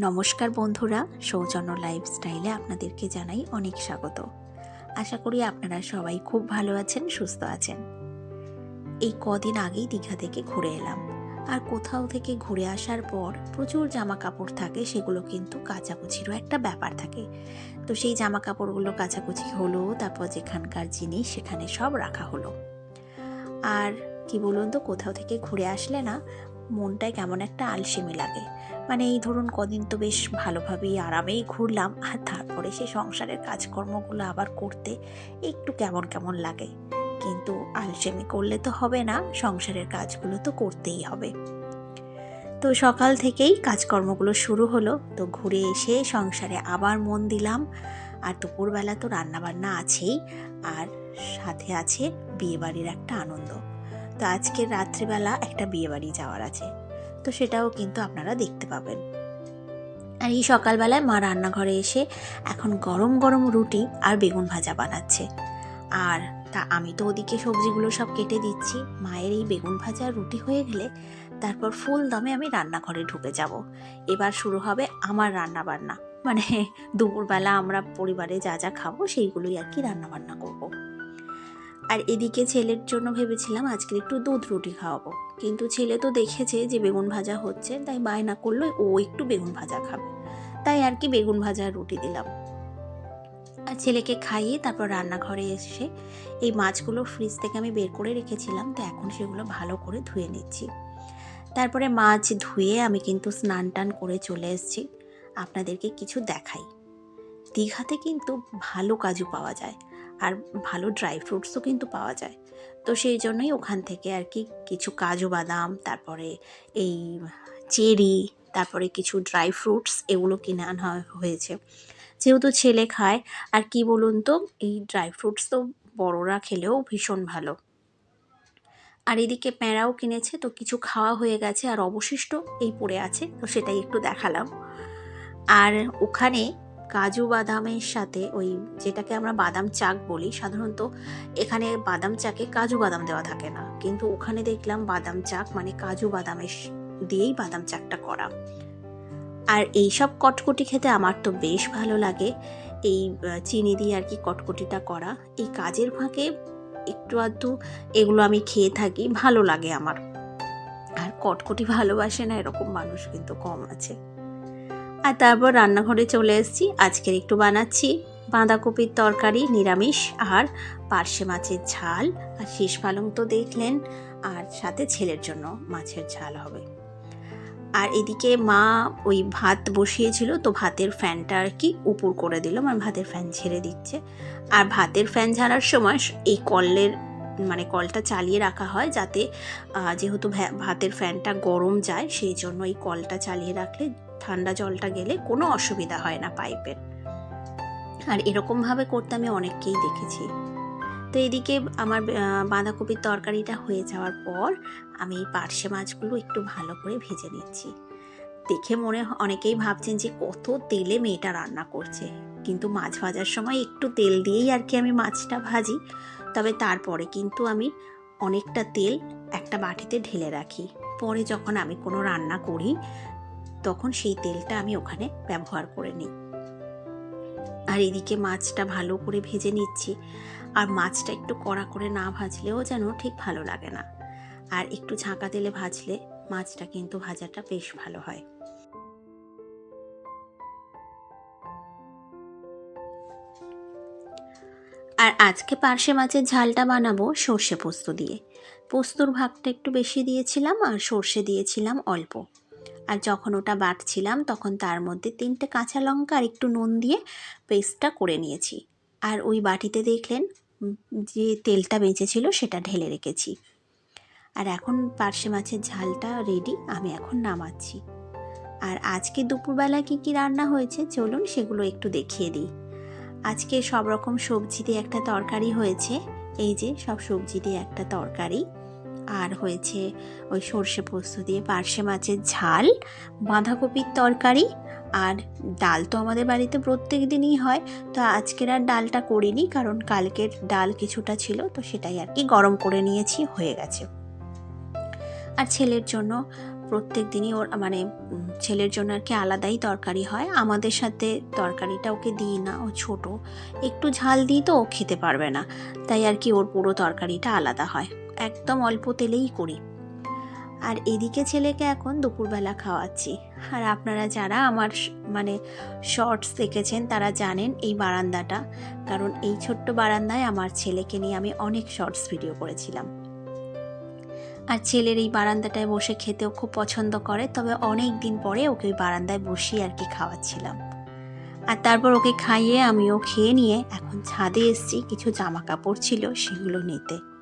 নমস্কার বন্ধুরা, সৌজন্য লাইফস্টাইলে আপনাদেরকে জানাই অনেক স্বাগত। আশা করি আপনারা সবাই খুব ভালো আছেন, সুস্থ আছেন। এই কদিন আগেই দীঘা থেকে ঘুরে এলাম। আর কোথাও থেকে ঘুরে আসার পর প্রচুর জামা কাপড় থাকে, সেগুলো কিন্তু কাচাকুচিরও একটা ব্যাপার থাকে। তো সেই জামা কাপড়গুলো কাচাকুচি হলো, তারপর যেখানকার জিনিস সেখানে সব রাখা হলো। আর কি বলুন তো, কোথাও থেকে ঘুরে আসলে না, মনটায় কেমন একটা আলসেমি লাগে। মানে এই ধরুন কদিন তো বেশ ভালোভাবেই আরামেই ঘুরলাম। আর তারপরে সে সংসারের কাজকর্মগুলো আবার করতে একটু কেমন কেমন লাগে। কিন্তু আলসেমি করলে তো হবে না, সংসারের কাজগুলো তো করতেই হবে। তো সকাল থেকেই কাজকর্মগুলো শুরু হলো। তো ঘুরে এসে সংসারে আবার মন দিলাম। আর দুপুরবেলা তো রান্নাবান্না আছেই। আর সাথে আছে বিয়েবাড়ির একটা আনন্দ। তো আজকে রাত্রিবেলা একটা বিয়েবাড়ি যাওয়ার আছে। তো সেটাও কিন্তু আপনারা দেখতে পাবেন। আর এই সকালবেলায় মা রান্নাঘরে এসে এখন গরম গরম রুটি আর বেগুন ভাজা বানাচ্ছে। আর তা আমি তো ওদিকে সবজিগুলো সব কেটে দিচ্ছি। মায়ের এই বেগুন ভাজা রুটি হয়ে গেলে তারপর ফুল দমে আমি রান্নাঘরে ঢুকে যাব। এবার শুরু হবে আমার রান্না বান্না মানে দুপুরবেলা আমরা পরিবারে যা যা খাব সেইগুলোই আর কি রান্না বান্না করব। আর এদিকে ছেলের জন্য ভেবেছিলাম আজকে একটু দুধ রুটি খাওয়াবো। কিন্তু ছেলে তো দেখেছে যে বেগুন ভাজা হচ্ছে, তাই বায়না করল ও একটু বেগুন ভাজা খাবে। তাই আর কি বেগুন ভাজা রুটি দিলাম। আর ছেলেকে খাইয়ে তারপর রান্নাঘরে এসে এই মাছগুলো ফ্রিজ থেকে আমি বের করে রেখেছিলাম, তো এখন সেগুলো ভালো করে ধুয়ে নিচ্ছি। তারপরে মাছ ধুয়ে আমি কিন্তু স্নান টান করে চলে এসেছি। আপনাদেরকে কিছু দেখাই। দীঘাতে কিন্তু ভালো কাজু পাওয়া যায়। আর ভালো ড্রাই ফ্রুটসও কিন্তু পাওয়া যায়। তো সেই জন্যই ওখান থেকে আর কি কিছু কাজু বাদাম, তারপরে এই চেরি, তারপরে কিছু ড্রাই ফ্রুটস এগুলো কিনে আনা হয়েছে। যেহেতু ছেলে খায়, আর কি বলুন তো, এই ড্রাই ফ্রুটস তো বড়রা খেলেও ভীষণ ভালো। আর এদিকে প্যাঁড়াও কিনেছে, তো কিছু খাওয়া হয়ে গেছে, আর অবশিষ্ট এই পড়ে আছে, তো সেটাই একটু দেখালাম। আর ওখানে কাজু বাদামের সাথে ওই যেটাকে আমরা বাদাম চাক বলি, সাধারণত এখানে বাদাম চাকে কাজু বাদাম দেওয়া থাকে না। কিন্তু ওখানে দেখলাম বাদাম চাক মানে কাজু বাদামের দিয়েই বাদাম চাকটা করা। আর এই সব কটকটি খেতে আমার তো বেশ ভালো লাগে। এই চিনি দিয়ে আর কি কটকটিটা করা। এই কাজের ফাঁকে একটু আধটু এগুলো আমি খেয়ে থাকি, ভালো লাগে আমার। আর কটকটি ভালোবাসে না এরকম মানুষ কিন্তু কম আছে। আর তারপর রান্নাঘরে চলে এসেছি। আজকের একটু বানাচ্ছি বাঁধাকপির তরকারি, নিরামিষ আর পার্শে মাছের ঝাল। আর শীষ পালং তো দেখলেন, আর সাথে ছেলের জন্য মাছের ঝাল হবে। আর এদিকে মা ওই ভাত বসিয়েছিল, তো ভাতের ফ্যানটা আর কি উপর করে দিল আর ভাতের ফ্যান ছেড়ে দিচ্ছে। আর ভাতের ফ্যান ঝাড়ার সময় এই কলের মানে কলটা চালিয়ে রাখা হয় যাতে যেহেতু ভাতের ফ্যানটা গরম যায়, সেই জন্য এই কলটা চালিয়ে রাখলে ঠান্ডা জলটা গেলে কোনো অসুবিধা হয় না পাইপের। আর এরকমভাবে করতে আমি অনেককেই দেখেছি। তো এদিকে আমার বাঁধাকপির তরকারিটা হয়ে যাওয়ার পর আমি পার্শে মাছগুলো একটু ভালো করে ভেজে নিচ্ছি। দেখে মনে অনেকেই ভাবছেন যে কত তেলে মেয়েটা রান্না করছে। কিন্তু মাছ ভাজার সময় একটু তেল দিয়েই আর কি আমি মাছটা ভাজি। তবে তারপরে কিন্তু আমি অনেকটা তেল একটা বাটিতে ঢেলে রাখি। পরে যখন আমি কোনো রান্না করি তখন সেই তেলটা আমি ওখানে ব্যবহার করে নিই। আর এদিকে মাছটা ভালো করে ভেজে নিচ্ছি। আর মাছটা একটু কড়া করে না ভাজলেও যেন ঠিক ভালো লাগে না। আর একটু ঝাঁকা তেলে ভাজলে মাছটা কিন্তু ভাজাটা বেশ ভালো হয়। আর আজকে পার্শে মাছের ঝালটা বানাবো সর্ষে পোস্ত দিয়ে। পোস্তর ভাগটা একটু বেশি দিয়েছিলাম আর সর্ষে দিয়েছিলাম অল্প। আর যখন ওটা বাটছিলাম, তখন তার মধ্যে তিনটে কাঁচা লঙ্কা আর একটু নুন দিয়ে পেস্টটা করে নিয়েছি। আর ওই বাটিতে দেখলেন যে তেলটা বেঁচেছিল সেটা ঢেলে রেখেছি। আর এখন পার্শে মাছের ঝালটা রেডি আমি এখন নামাচ্ছি। আর আজকে দুপুরবেলা কি কি রান্না হয়েছে চলুন সেগুলো একটু দেখিয়ে দিই। আজকে সব রকম সবজি দিয়ে একটা তরকারি হয়েছে। এই যে সব সবজি দিয়ে একটা তরকারি। আর হয়েছে। ওই সর্ষে পোস্ত দিয়ে পার্শে মাছের ঝাল বাঁধাকপির তরকারি আর ডাল তো আমাদের বাড়িতে প্রত্যেক দিনই হয়। তো আজকের আর ডালটা করিনি কারণ কালকের ডাল কিছুটা ছিল, তো সেটাই আর কি গরম করে নিয়েছি, হয়ে গেছে। আর ছেলের জন্য প্রত্যেক দিনই ওর মানে ছেলের জন্য আর কি আলাদাই তরকারি হয়। আমাদের সাথে তরকারিটা ওকে দিই না, ও ছোট। একটু ঝাল দিই তো ও খেতে পারবে না। তাই আর কি ওর পুরো তরকারিটা আলাদা হয়। একদম অল্প তেলেই করি। আর এদিকে ছেলেকে এখন দুপুরবেলা খাওয়াচ্ছি। আর আপনারা যারা আমার মানে শর্টস দেখেছেন, তারা জানেন এই বারান্দাটা। কারণ এই ছোট্ট বারান্দায় আমার ছেলেকে নিয়ে আমি অনেক শর্টস ভিডিও করেছিলাম। আর ছেলের এই বারান্দাটায় বসে খেতেও খুব পছন্দ করে, তবে অনেক দিন পরে ওকে ওই বারান্দায় বসিয়ে আর কি খাওয়াচ্ছিলাম। আর তারপর ওকে খাইয়ে আমিও খেয়ে নিয়ে এখন ছাদে এসেছি। কিছু জামা কাপড় ছিল, সেগুলো নিতে।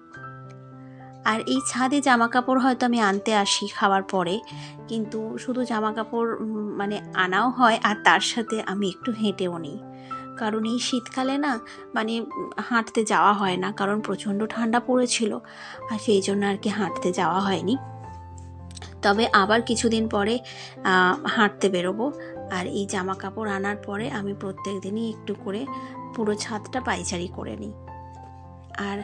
আর এই ছাদে জামা কাপড় হয়তো আমি আনতে আসি খাওয়ার পরে। কিন্তু শুধু জামা কাপড় মানে আনাও হয় আর তার সাথে আমি একটু হেঁটেও নিই। কারণ এই শীতকালে না মানে হাঁটতে যাওয়া হয় না কারণ প্রচণ্ড ঠান্ডা পড়েছিল আর সেই জন্য আর কি হাঁটতে যাওয়া হয়নি। তবে আবার কিছুদিন পরে হাঁটতে বেরোবো। আর এই জামা কাপড় আনার পরে আমি প্রত্যেক দিনই একটু করে পুরো ছাদটা পাইচারি করে নিই। আর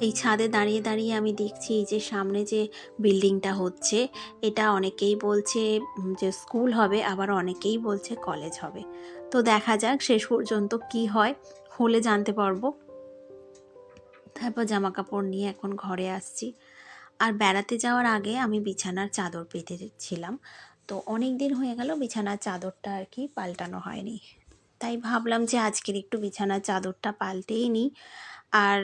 এই ছাদে দাঁড়িয়ে দাঁড়িয়ে আমি দেখছি এই যে সামনে যে বিল্ডিংটা হচ্ছে, এটা অনেকেই বলছে যে স্কুল হবে, আবার অনেকেই বলছে কলেজ হবে। তো দেখা যাক শেষ পর্যন্ত কি হয়, হলে জানতে পারব। তারপর জামা কাপড় নিয়ে এখন ঘরে আসছি। আর বেড়াতে যাওয়ার আগে আমি বিছানার চাদর পেতে ছিলাম। তো অনেক দিন হয়ে গেল বিছানার চাদরটা আর কি পাল্টানো হয়নি। তাই ভাবলাম যে আজকের একটু বিছানার চাদরটা পাল্টেই নিই। আর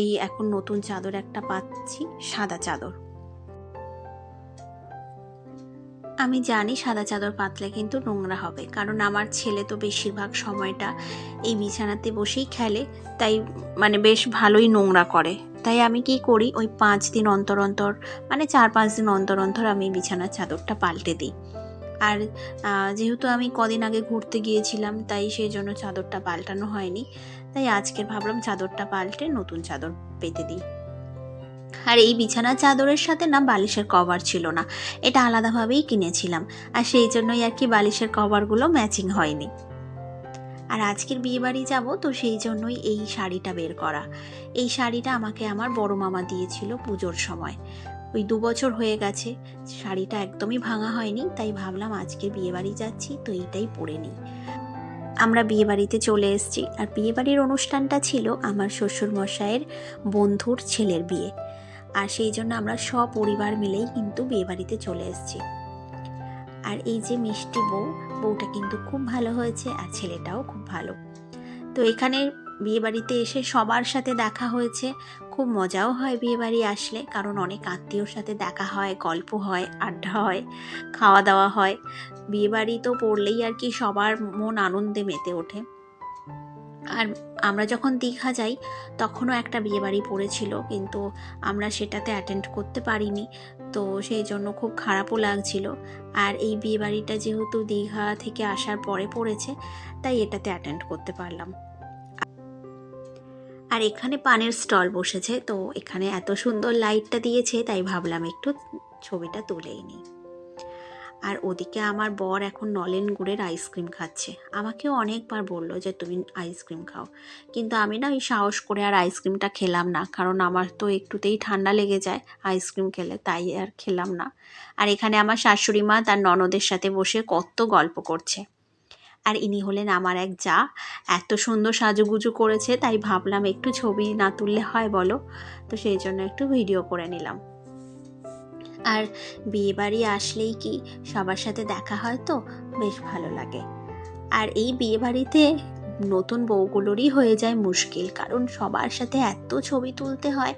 এই এখন নতুন চাদর একটা পাচ্ছি, সাদা চাদর। আমি জানি সাদা চাদর পাতলে কিন্তু নোংরা হবে, কারণ আমার ছেলে তো বেশিরভাগ সময়টা এই বিছানাতে বসেই খেলে, তাই মানে বেশ ভালোই নোংরা করে। তাই আমি কি করি, ওই পাঁচ দিন অন্তর অন্তর মানে চার পাঁচ দিন অন্তর অন্তর আমি বিছানার চাদরটা পাল্টে দিই। আর যেহেতু আমি কদিন আগে ঘুরতে গিয়েছিলাম, তাই সেই জন্য চাদরটা পাল্টানো হয়নি। তাই আজকে ভাবলাম চাদরটা পাল্টে নতুন চাদর পেতে দিই। আর এই বিছানার চাদরের সাথে না বালিশের কভার ছিল না, এটা আলাদাভাবেই কিনেছিলাম, আর সেই জন্যই আর কি বালিশের কভারগুলো ম্যাচিং হয়নি। আর আজকের বিয়ে বাড়ি যাব তো সেই জন্যই এই শাড়িটা বের করা। এই শাড়িটা আমাকে আমার বড় মামা দিয়েছিল পুজোর সময়। ওই দু বছর হয়ে গেছে, শাড়িটা একদমই ভাঙা হয়নি, তাই ভাবলাম আজকে বিয়ে বাড়ি যাচ্ছি, তো এইটাই পরে নিই। আমরা বিয়ে বাড়িতে চলে এসেছি। আর বিয়ে বাড়ির অনুষ্ঠানটা ছিল আমার শ্বশুর মশাইয়ের বন্ধুর ছেলের বিয়ে। আর সেই জন্য আমরা সপরিবার মিলেই কিন্তু বিয়ে বাড়িতে চলে এসেছি। আর এই যে মিষ্টি বউ, বউটা কিন্তু খুব ভালো হয়েছে আর ছেলেটাও খুব ভালো। তো এখানে বিয়ে বাড়িতে এসে সবার সাথে দেখা হয়েছে খুব মজাও হয় বিয়ে বাড়ি আসলে, কারণ অনেক আত্মীয়র সাথে দেখা হয়, গল্প হয়, আড্ডা হয় খাওয়া দাওয়া হয়। বিয়ে বাড়ি তো পড়লেই আর কি সবার মন আনন্দে মেতে ওঠে। আর আমরা যখন দীঘা যাই, তখনও একটা বিয়ে বাড়ি পড়েছিল, কিন্তু আমরা সেটাতে অ্যাটেন্ড করতে পারিনি, তো সেই জন্য খুব খারাপও লাগছিল। আর এই বিয়ে বাড়িটা যেহেতু দীঘা থেকে আসার পরে পড়েছে, তাই এটাতে অ্যাটেন্ড করতে পারলাম। আর এখানে পানের স্টল বসেছে, তো এখানে এত সুন্দর লাইটটা দিয়েছে, তাই ভাবলাম একটু ছবিটা তুলেই নিই। আর ওদিকে আমার বর এখন নলেন গুড়ের আইসক্রিম খাচ্ছে। আমাকেও অনেকবার বলল যে, তুমি আইসক্রিম খাও। কিন্তু আমি না ওই সাহস করে আর আইসক্রিমটা খেলাম না, কারণ আমার তো একটুতেই ঠান্ডা লেগে যায় আইসক্রিম খেলে, তাই আর খেলাম না। আর এখানে আমার শাশুড়ি মা তার ননদের সাথে বসে কত গল্প করছে। আর ইনি হলেন আমার এক যা। এত সুন্দর সাজুগুজু করেছে, তাই ভাবলাম একটু ছবি না তুললে হয় বলো? তো সেই জন্য একটু ভিডিও করে নিলাম। আর বিয়ে বাড়ি আসলেই কি সবার সাথে দেখা হয় তো? বেশ ভালো লাগে। আর এই বিয়ে বাড়িতে নতুন বউগুলোরই হয়ে যায় মুশকিল, কারণ সবার সাথে এত ছবি তুলতে হয়।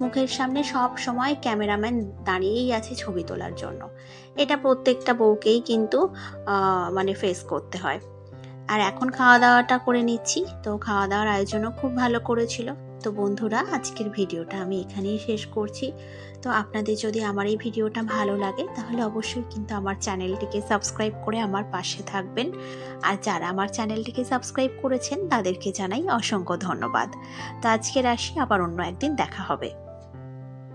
মুখের সামনে সব সময় ক্যামেরাম্যান দাঁড়িয়েই আছে ছবি তোলার জন্য। এটা প্রত্যেকটা বউকেই কিন্তু মানে ফেস করতে হয়। আর এখন খাওয়া দাওয়াটা করে নিচ্ছি। তো খাওয়া দাওয়ার আয়োজনও খুব ভালো করেছিল। তো বন্ধুরা, আজকের ভিডিওটা আমি এখানেই শেষ করছি। তো আপনাদের যদি আমার এই ভিডিওটা ভালো লাগে, তাহলে অবশ্যই কিন্তু আমার চ্যানেলটিকে সাবস্ক্রাইব করে আমার পাশে থাকবেন। আর যারা আমার চ্যানেলটিকে সাবস্ক্রাইব করেছেন, তাদেরকে জানাই অসংখ্য ধন্যবাদ। তো আজকের আসি আবার অন্য একদিন দেখা হবে।